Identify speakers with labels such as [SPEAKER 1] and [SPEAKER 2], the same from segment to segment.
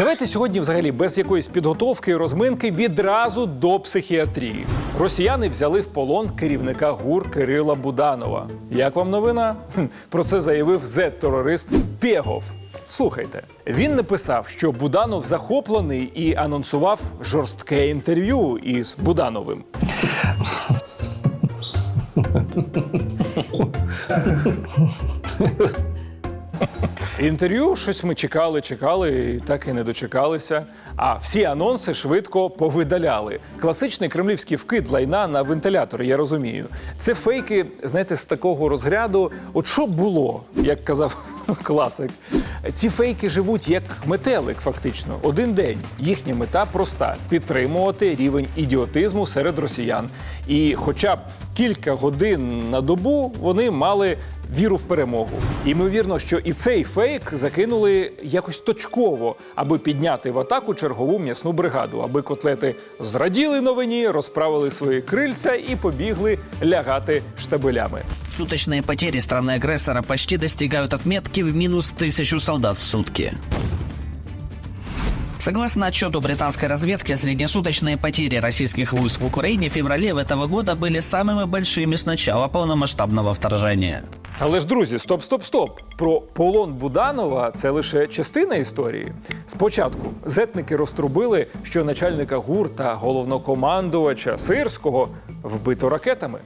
[SPEAKER 1] Давайте сьогодні, взагалі, без якоїсь підготовки і розминки відразу до психіатрії. Росіяни взяли в полон керівника ГУР Кирила Буданова. Як вам новина? Про це заявив зет-терорист Пєгов. Слухайте, він написав, що Буданов захоплений і анонсував жорстке інтерв'ю із Будановим. Інтерв'ю щось ми чекали, чекали і так і не дочекалися. А всі анонси швидко повидаляли. Класичний кремлівський вкид лайна на вентилятори, я розумію. Це фейки, знаєте, з такого розряду. От що було, як казав класик. Ці фейки живуть як метелик, фактично, один день. Їхня мета проста підтримувати рівень ідіотизму серед росіян. І, хоча б кілька годин на добу вони мали віру в перемогу. Імовірно, що і цей фейк закинули якось точково, аби підняти в атаку чергову м'ясну бригаду, аби котлети зраділи новині, розправили свої крильця і побігли лягати штабелями.
[SPEAKER 2] Суточные потери страны-агрессора почти достигают отметки в минус тысячу солдат в сутки. Согласно отчету британской разведки, среднесуточные потери российских войск в Украине в феврале этого года были самыми большими с начала полномасштабного вторжения.
[SPEAKER 1] Але ж, друзі, стоп, стоп, стоп. Про полон Буданова це лише частина історії. Спочатку зетники розтрубили, що начальника ГУР та головнокомандувача Сирського вбито ракетами.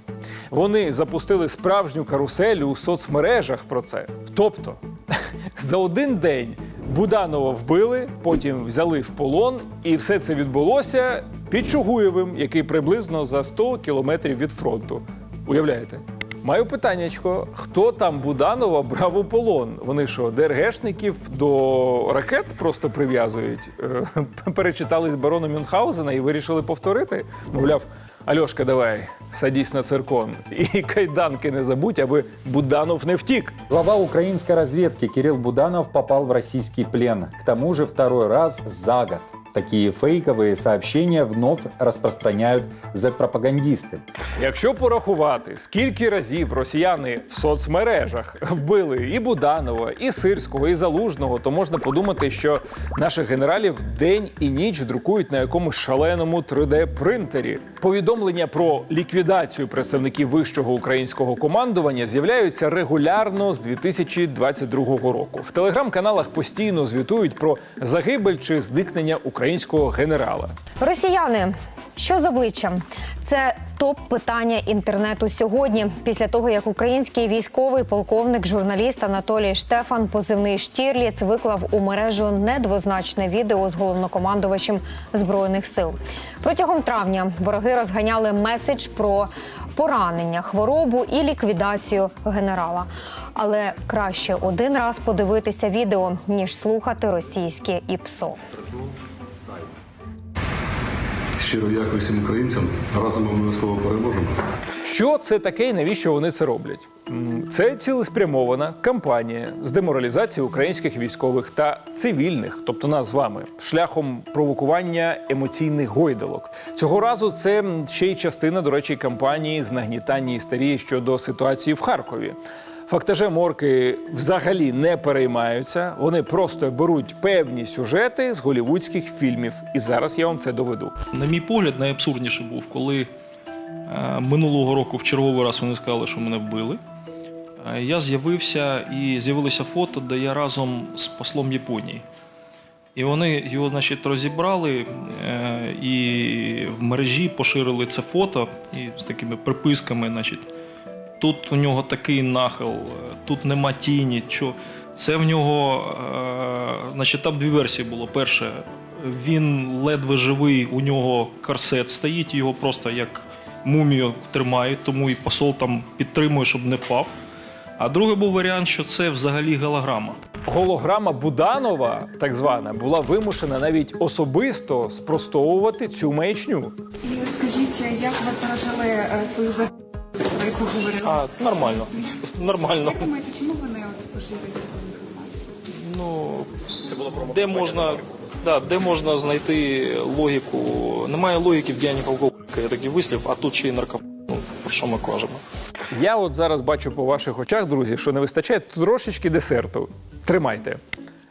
[SPEAKER 1] Вони запустили справжню карусель у соцмережах про це. Тобто, за один день Буданова вбили, потім взяли в полон, і все це відбулося під Чугуєвим, який приблизно за 100 кілометрів від фронту. Уявляєте? Маю питаннячко, хто там Буданова брав у полон? Вони що, ДРГшників до ракет просто прив'язують? Е, Перечитали з барона Мюнхгаузена і вирішили повторити? Мовляв, Альошка, давай, садись на циркон. І кайданки не забудь, аби Буданов не втік.
[SPEAKER 3] Глава украинской разведки Кирилл Буданов попал в российский плен. К тому же второй раз за год. Такие фейковые сообщения вновь распространяют Z-пропагандисты.
[SPEAKER 1] Якщо порахувати, скільки разів росіяни в соцмережах вбили і Буданова, і Сирського, і Залужного, то можна подумати, що наших генералів день і ніч друкують на якомусь шаленому 3D-принтері. Повідомлення про ліквідацію представників вищого українського командування з'являються регулярно з 2022 року. В телеграм-каналах постійно звітують про загибель чи зникнення українського генерала.
[SPEAKER 4] Росіяни, що з обличчям? Це топ питання інтернету сьогодні. Після того, як український військовий полковник, журналіст Анатолій Штефан, позивний Штірліц, виклав у мережу недвозначне відео з головнокомандувачем збройних сил. Протягом травня вороги розганяли меседж про поранення, хворобу і ліквідацію генерала. Але краще один раз подивитися відео ніж слухати російське ІПСО.
[SPEAKER 5] Щиро дякую всім українцям. Разом ми обов'язково переможемо.
[SPEAKER 1] Що це таке і навіщо вони це роблять? Це цілеспрямована кампанія з деморалізації українських військових та цивільних, тобто нас з вами, шляхом провокування емоційних гойдалок. Цього разу це ще й частина, до речі, кампанії з нагнітання істерії щодо ситуації в Харкові. Фактажем орки взагалі не переймаються. Вони просто беруть певні сюжети з голівудських фільмів. І зараз я вам це доведу.
[SPEAKER 6] На мій погляд, найабсурдніше був, коли е, минулого року в черговий раз вони сказали, що мене вбили. Е, Я з'явився і з'явилося фото, де я разом з послом Японії. І вони його, значить, розібрали е, і в мережі поширили це фото і з такими приписками, значить. Тут у нього такий нахил, е, тут нема тіні. Що це в нього, е, значить, там дві версії було. Перше, він ледве живий, у нього корсет стоїть, його просто як мумію тримають, тому і посол там підтримує, щоб не впав. А другий був варіант, що це взагалі голограма.
[SPEAKER 1] Голограма Буданова, так звана, була вимушена навіть особисто спростовувати цю маячню.
[SPEAKER 7] І скажіть, як ви пережили е, свою загибель, про яку говорили?
[SPEAKER 6] А, нормально. Нормально.
[SPEAKER 7] Як думаєте, чому вони от поширюють таку інформацію?
[SPEAKER 6] Ну, де можна, да, де можна знайти логіку? Немає логіки в діяннях алкоголіка, є такий вислів, а тут ще й нарко... Ну, про що ми кажемо?
[SPEAKER 1] Я от зараз бачу по ваших очах, друзі, що не вистачає трошечки десерту. Тримайте.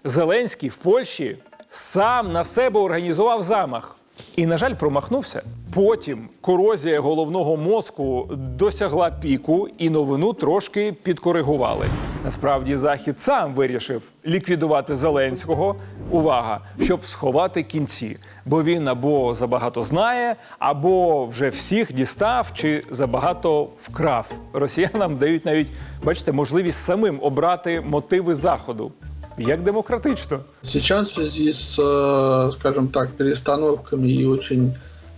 [SPEAKER 1] Зеленський в Польщі сам на себе організував замах. І, на жаль, промахнувся. Потім корозія головного мозку досягла піку, і новину трошки підкоригували. Насправді, захід сам вирішив ліквідувати Зеленського. Увага, щоб сховати кінці, бо він або забагато знає, або вже всіх дістав чи забагато вкрав. Росіянам дають навіть, бачите, можливість самим обрати мотиви заходу. Як демократично.
[SPEAKER 8] Сейчас в связи с, э, скажем так, перестановками и очень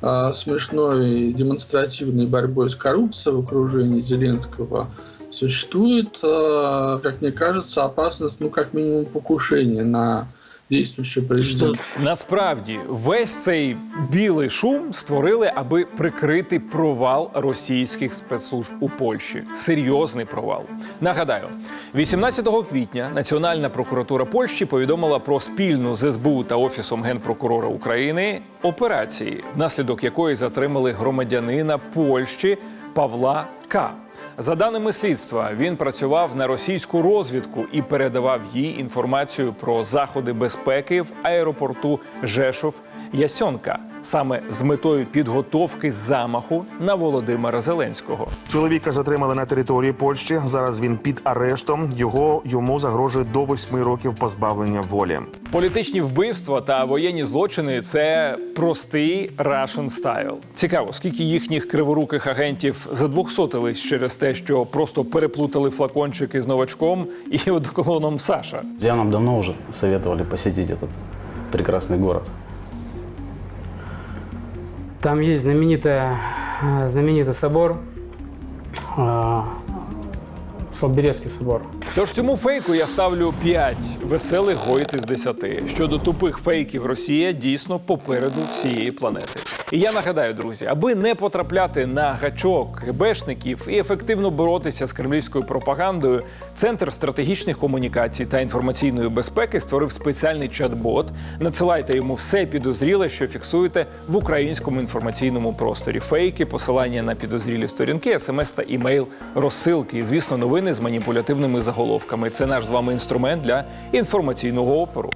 [SPEAKER 8] э, смешной демонстративной борьбой с коррупцией в окружении Зеленского существует, э, как мне кажется, опасность, ну, как минимум, покушения на действующего президента.
[SPEAKER 1] Насправді весь цей білий шум створили, аби прикрити провал російських спецслужб у Польщі. Серйозний провал. Нагадаю, 18 квітня Національна прокуратура Польщі повідомила про спільну з СБУ та офісом генпрокурора України операції, внаслідок якої затримали громадянина Польщі Павла К. За даними слідства, він працював на російську розвідку і передавав їй інформацію про заходи безпеки в аеропорту Жешов Ясьонка саме з метою підготовки замаху на Володимира Зеленського.
[SPEAKER 9] Чоловіка затримали на території Польщі. Зараз він під арештом. Його йому загрожує до восьми років позбавлення волі.
[SPEAKER 1] Політичні вбивства та воєнні злочини це простий Russian style. Цікаво, скільки їхніх криворуких агентів задвохсотились через те, що просто переплутали флакончики з новачком і одеколоном Саша.
[SPEAKER 10] Я нам давно уже советовали посетить этот прекрасный город.
[SPEAKER 11] Там есть знаменитая, э, знаменитый собор, Солберецкий собор.
[SPEAKER 1] Тож цьому фейку я ставлю 5 веселих гойт із 10. Щодо тупих фейків Росія дійсно попереду всієї планети. І я нагадаю, друзі, аби не потрапляти на гачок ГБшників і ефективно боротися з кремлівською пропагандою, Центр стратегічних комунікацій та інформаційної безпеки створив спеціальний чат-бот. Надсилайте йому все підозріле, що фіксуєте в українському інформаційному просторі. Фейки, посилання на підозрілі сторінки, смс та імейл, розсилки і, звісно, новини з маніпулятивними заголовками. Це наш з вами інструмент для інформаційного опору.